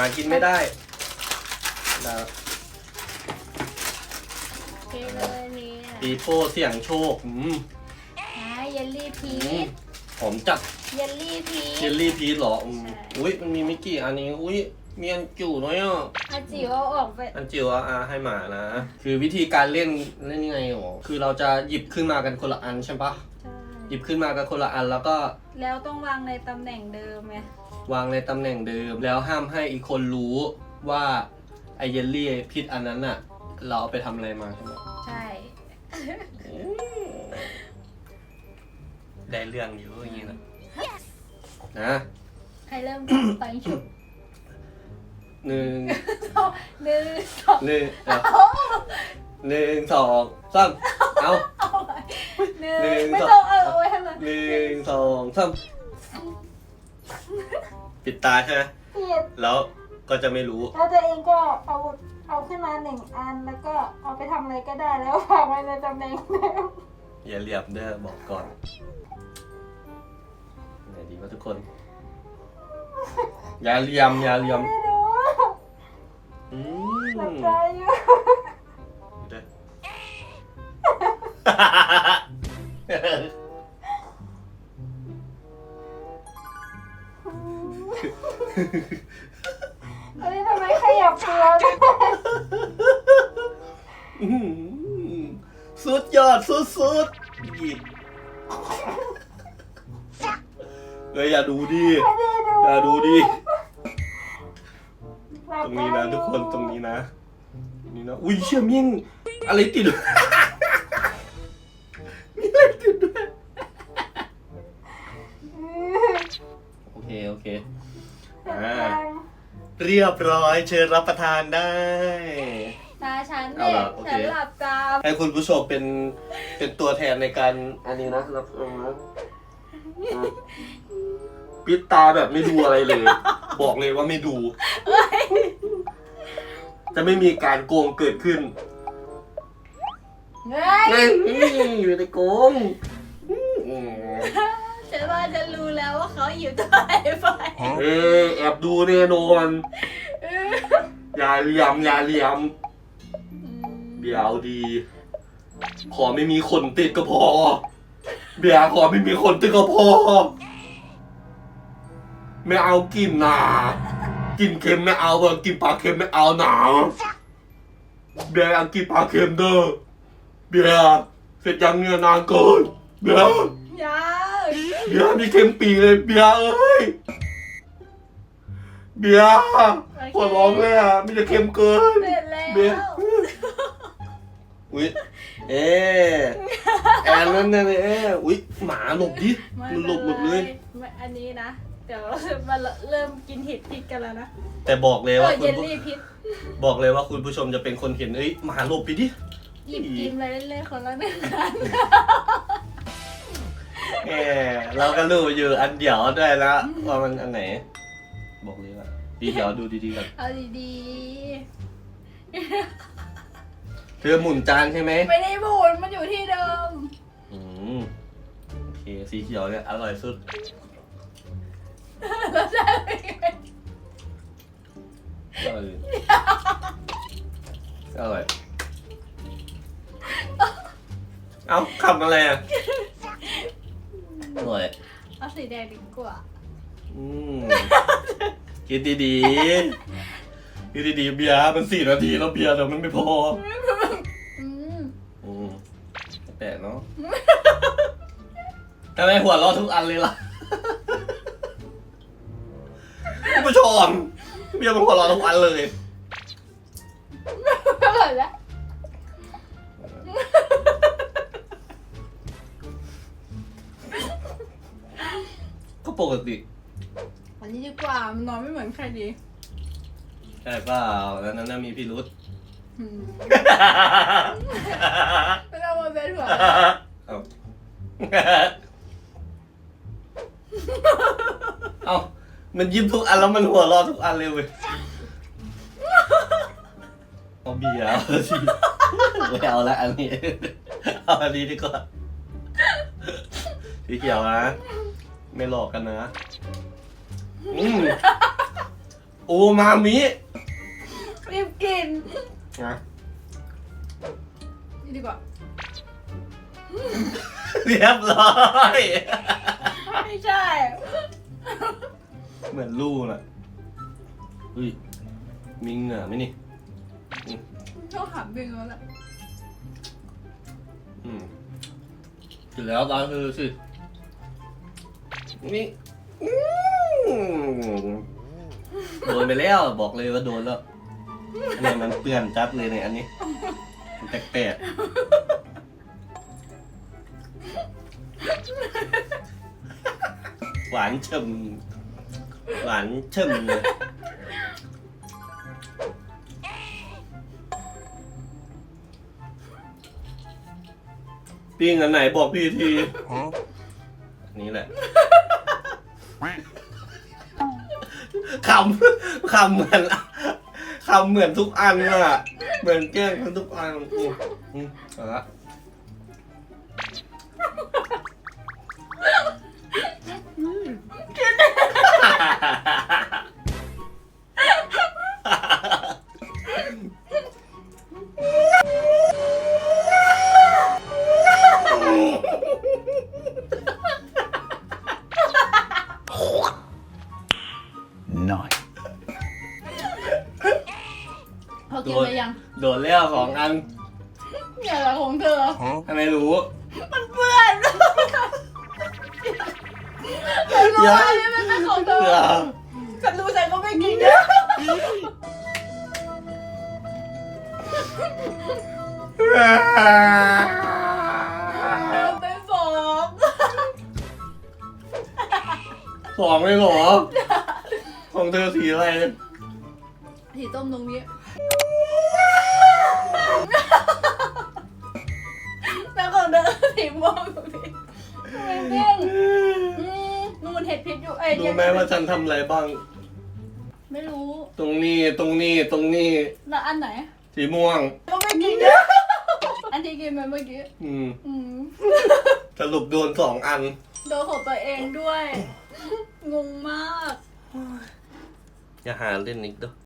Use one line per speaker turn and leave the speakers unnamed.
มากินไม่ได้นะ
เทเลยเนี่ย
ปีโป้เสี่ยงโชคอืม
อ่าเยลลี่พี
อืม
ช
หอมจัด
เยลลี่พี
เย
ช
ลลี่พีชเหรออืม
ใช่
อุ้ยมันมีไม่กี่อันนี้อุ้ยมีอันจิ๋วน้อยอะ
อาจิ๋วเอาออกไป
อันจิ๋วอะอะให้หมานะ คือวิธีการเล่นเล่นยังไงหรอคือเราจะหยิบขึ้นมากันคนละอันใช่ปะ
ใช่
หยิบขึ้นมากันคนละอันแล้วก็
แล้วต้องวางในตำแหน่งเดิมไง
วางในตำแหน่งเดิม แล้วห้ามให้อีกคนรู้ว่าไอเยลลี่พิษอันนั้นน่ะ เราเอาไปทำอะไรมาใช่ไหม
ใช่
ได้เรื่องอยู่อย่างนี้นะนะ
ใครเริ่มก่อนไปฉุบ
หนึ่ง
สองหนึ่งสอง
หนึ่งเอาหนึ่งสองสามเอา
เอาไปหนึ่
หนึ่
ง
ง
ไม่
สอง
ต้องเอาเอาไว้ให้มัน
หนึ่งสองสามปิดตาใช่ไหม
ผิด
แล้วก็จะไม่รู้
แล้วตัวเองก็เอาเอาขึ้นมาหนึ่งอันแล้วก็เอาไปทำอะไรก็ได้แล้ววางไว้ในตำแหน่งเดิม
อย่าเหลียบเด้อบอกก่อนไหนดีวะทุกคน อย่าเหลียมอย่าเหลียม
ไม่ ขยับตัวด้วย
อื้อหือสุดยอดสุดสุดหยิบเฮ้ยอย่าดูดิ
ไม่ได้ดู
อย่าดูดิ ตรงนี้นะทุกคนตรงนี้นะตรงนี้นะ อุ้ยเชี่ยมิ่งอะไรติด เรียบร้อยเชิญรับประทานได้
ตาฉัน
เอา
เนี่ย
ล่ะโอเค
ฉันหลับตา
ให้คุณผู้ชมเป็นเป็นตัวแทนในการอันนี้นะรับเออนะอะปิดตาแบบไม่ดูอะไรเลย บอกเลยว่าไม่ดู จะไม่มีการโกงเกิดขึ้น
เฮ้ย
เอ้ยอยู่ในโกงอืม
วว่าเขาอยู่ตัวไหนไป
เอ้ยแอบดูแน่นอนอย่าเหลี่ยมอย่าเหลี่ยม เดี๋ยวดี ขอไม่มีคนติดก็พอ เบียร์ขอไม่มีคนติดก็พอ ไม่เอากินนะกินเค็มไม่เอาเบอร์กินปลาเค็มไม่เอาหนาเบียร์เอากินปลาเค็มเด้อเบียร์เสร็จยังเนี่ยนานเกินเบียร์
ยัง
เบียร์มีเค็มปีเลยเบียร์เอ้ยเบียร์ขอร้องเลยอะไมแต่จะเค็มเกิน
เสร็จแล้ว
เบียร์อุ้ยเอ๊ะแอนนั่นน่ะเนี่ยเอ๊ะอุ้ยหมาหลบดิ
ไมั
นหลบหมดเลย
ไม่อันนี้นะเดี๋ยวมาเริ่มกินเห็ดพิษกันแล้วนะ
แต่บอกเลย
เอ
ว่า
อ
คุ
เย
ณ
ลลี่พิษ
บอกเลยว่าคุณผู้ชมจะเป็นคนเห็นเอ้ยหมาหลบไปดิ
หยิบกินเลยเล่นๆคนละหนึ่งอัน
แหมเราก็รู้อยู่อันเดียวด้วยแล้วว่ามันอันไหน บอกเลยว่าดีเดี๋ยวดูดีๆกัน
เอาดี
เธอหมุนจานใช่ไหม
ๆ ไม่ได้บูนมันอยู่ที่เดิม
อืมโอเคสีเขียวเนี่ยอร่อยสุด
แล้วจะเป็นไง
อร่อยอร่อย เอ้าขำอะไรอะ อร่อย
เอาสีแดงดีกว่า
อืมคิดดีๆคิดดีๆเบียร์มันสี่นาทีแล้วเบียร์เดี๋ยวมันไม่พอ
อืม
อืมแปลกเนาะทำไมหัวเราะทุกอันเลยล่ะคุณผู้ชมเบียร์มันหัวเราะทุกอันเลย ปกติ
อันนี้ดีกว่ามันนอนไม่เหมือนใครดี
ใช่เปล่าแล้วนั้นน่ะมีพิรุษ
อืมไม่ต้องมาเป็นหัว
เอาเอามันยิ้มทุกอันแล้วมันหัวเราะทุกอันเลยเว้ยเอาเบียร์เอาสิไม่เอาละอันนี้ เอาอันนี้ดีกว่าสีเขียวนะ ไม่หลอกกันนะอืมโโอมามิ
รีบกิน
นะ
นี่ดีกว่า
เรียบร้อย
ไม่ใช่
เหมือนลูกน่ะเฮ้ยมิงเหนือไหมนี่
ชอบถามบิงแล้วแหละ
อืมถึงแล้วตอนคือสิ นี่อืมโดนไปแล้วบอกเลยว่าโดนแล้วเนี่ยมันเปื้อนจัดเลยเนี่ยอันนี้มันแปลกๆหวานเฉมหวานเฉมเลยปิ้งอันไหนบอกพี่ทีอันนี่แหละ คำคำเหมือนคำเหมือนทุกอันอะเหมือนแกล้งกันทุกอันอืมอืมเอาละ โดนแล้วสองอัน
เนี่ยแหละของเธอ
ทำไมรู้
มันเปื้อนฉันรู้ว่านี่มันเป็นของเธ
เสือ
อฉันรู้ฉันก็ไม่กินนะเป็นฟอง
สองเลยเหรอ ของเธอสีอะไร
สีต้มตรงนี้ แล้วของเธอสีม่วงตรงนี้ทำไมเบ้งอืมนู่นเห็ดพิษอยู่เอ้ย
รู้ไหมว่าฉันทำอะไรบ้าง
ไม่รู้
ตรงนี้ตรงนี้ตรงนี้
แล้วอันไหน
สีม่วง
ก็ไม่กินนะอันที่กินไปเมื่อกี้
อืม
อืม
สรุปโดนสองอัน
โดนของตัวเองด้วย งงมาก
อย่าหาเล่นอีกเด้อ